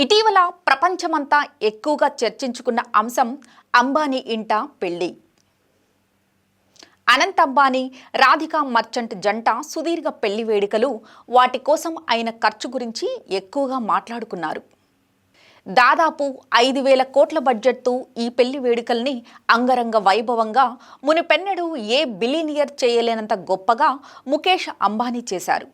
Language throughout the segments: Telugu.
ఇటీవల ప్రపంచమంతా ఎక్కువగా చర్చించుకున్న అంశం అంబానీ ఇంట పెళ్ళి. అనంత్ అంబానీ రాధికా మర్చంట్ జంట సుదీర్ఘ పెళ్ళి వేడుకలు వాటి కోసం అయిన ఖర్చు గురించి ఎక్కువగా మాట్లాడుకున్నారు. దాదాపు ఐదు వేల కోట్ల బడ్జెట్తో ఈ పెళ్ళి వేడుకల్ని అంగరంగ వైభవంగా మునిపెన్నడూ ఏ బిలీనియర్ చేయలేనంత గొప్పగా ముఖేష్ అంబానీ చేశారు.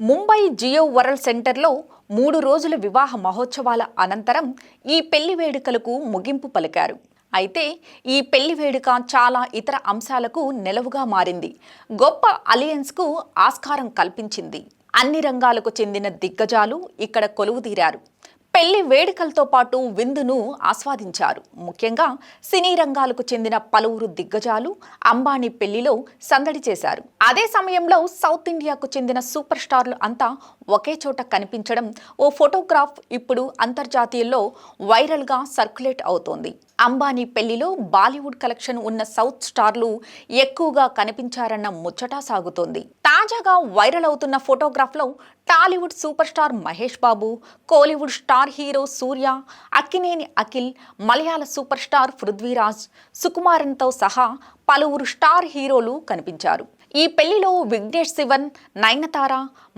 ముంబై జియో వరల్డ్ సెంటర్లో మూడు రోజుల వివాహ మహోత్సవాల అనంతరం ఈ పెళ్ళి వేడుకలకు ముగింపు పలికారు. అయితే ఈ పెళ్ళి వేడుక చాలా ఇతర అంశాలకు నెలవుగా మారింది. గొప్ప అలియన్స్కు ఆస్కారం కల్పించింది. అన్ని రంగాలకు చెందిన దిగ్గజాలు ఇక్కడ కొలువుదీరారు. పెళ్ళి వేడుకలతో పాటు విందును ఆస్వాదించారు. ముఖ్యంగా సినీ రంగాలకు చెందిన పలువురు దిగ్గజాలు అంబానీ పెళ్ళిలో సందడి చేశారు. అదే సమయంలో సౌత్ ఇండియాకు చెందిన సూపర్ స్టార్లు అంతా ఒకే చోట కనిపించడం ఓ ఫోటోగ్రాఫ్ ఇప్పుడు అంతర్జాతీయంలో వైరల్గా సర్క్యులేట్ అవుతోంది. అంబానీ పెళ్ళిలో బాలీవుడ్ కలెక్షన్ ఉన్న సౌత్ స్టార్లు ఎక్కువగా కనిపించారన్న ముచ్చట సాగుతోంది. తాజాగా వైరల్ అవుతున్న ఫోటోగ్రాఫ్లో Tollywood super star Mahesh Babu Kollywood star hero Suriya Akkineni Akhil మలయాళ సూపర్ స్టార్ పృథ్వీరాజ్ సుకుమారన్తో సహా పలువురు స్టార్ హీరోలు కనిపించారు. ఈ పెళ్ళిలో విఘ్నేష్ శివన్ నయనతార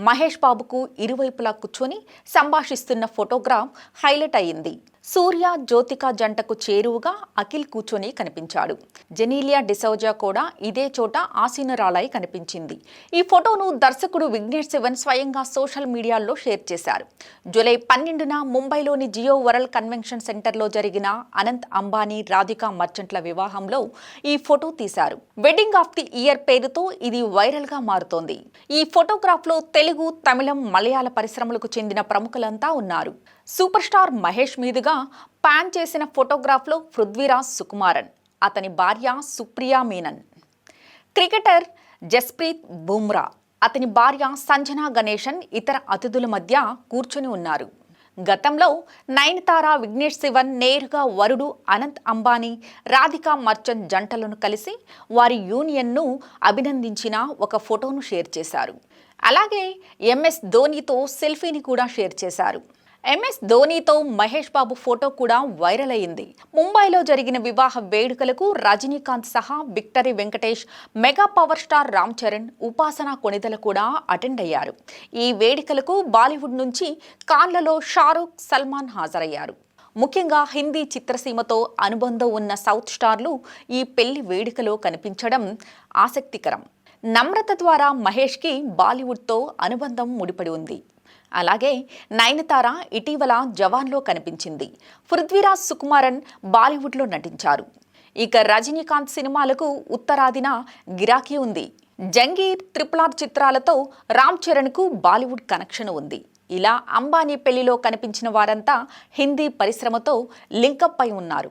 మహేష్ బాబుకు ఇరువైపులా కూర్చొని సంభాషిస్తున్న ఫోటోగ్రాఫ్ హైలైట్ అయింది సూర్య జ్యోతిక జంటకు చేరువుగా అఖిల్ కూర్చొని కనిపించాడు. జెనీలియా డిసౌజా కూడా ఇదే చోట ఆసీనరాలై కనిపించింది. ఈ ఫోటోను దర్శకుడు విఘ్నేష్ శివన్ స్వయంగా సోషల్ మీడియాలో షేర్ చేశారు. జూలై పన్నెండున ముంబైలోని జియో వరల్డ్ కన్వెన్షన్ సెంటర్లో జరిగిన అనంత్ అంబానీ రాధికా మర్చెంట్ల వివాహంలో ఈ ఫోటో తీశారు. వెడ్డింగ్ ఆఫ్ ది ఇయర్ పేరుతో ఇది వైరల్గా మారుతోంది. ఈ ఫోటోగ్రాఫ్లో తెలుగు తమిళం మలయాళ పరిశ్రమలకు చెందిన ప్రముఖులంతా ఉన్నారు. సూపర్ స్టార్ మహేష్ మీదుగా పాన్ చేసిన ఫోటోగ్రాఫ్లో పృథ్వీరాజ్ సుకుమారన్ అతని భార్య సుప్రియా మీనన్. క్రికెటర్ జస్ప్రీత్ బుమ్రా అతని భార్య సంజనా గణేశన్ ఇతర అతిథుల మధ్య కూర్చుని ఉన్నారు. గతంలో నయనతార విఘ్నేష్ శివన్ నేరుగా వరుడు అనంత్ అంబానీ రాధికా మర్చంట్ జంటలను కలిసి వారి యూనియన్ను అభినందించిన ఒక ఫోటోను షేర్ చేశారు. అలాగే ఎంఎస్ ధోనితో సెల్ఫీని కూడా షేర్ చేశారు. ఎంఎస్ ధోనితో మహేష్ బాబు ఫోటో కూడా వైరల్ అయింది ముంబైలో జరిగిన వివాహ వేడుకలకు రజనీకాంత్ సహా victory Venkatesh mega power star Ram Charan Upasana Konidela కూడా అటెండ్ అయ్యారు. ఈ వేడుకలకు బాలీవుడ్ నుంచి కాన్లలో షారూక్ సల్మాన్ హాజరయ్యారు. ముఖ్యంగా హిందీ చిత్రసీమతో అనుబంధం ఉన్న సౌత్ స్టార్లు ఈ పెళ్ళి వేడుకలో కనిపించడం ఆసక్తికరం. నమ్రత ద్వారా మహేష్కి బాలీవుడ్తో అనుబంధం ముడిపడి ఉంది. అలాగే నయనతార ఇటీవల జవాన్లో కనిపించింది. పృథ్వీరాజ్ సుకుమారన్ బాలీవుడ్లో నటించారు. ఇక రజనీకాంత్ సినిమాలకు ఉత్తరాదిన గిరాకీ ఉంది. జంగీర్ త్రిపులార్ చిత్రాలతో రామ్ చరణ్కు బాలీవుడ్ కనెక్షన్ ఉంది. ఇలా అంబానీ పెళ్ళిలో కనిపించిన వారంతా హిందీ పరిశ్రమతో లింకప్ అయి ఉన్నారు.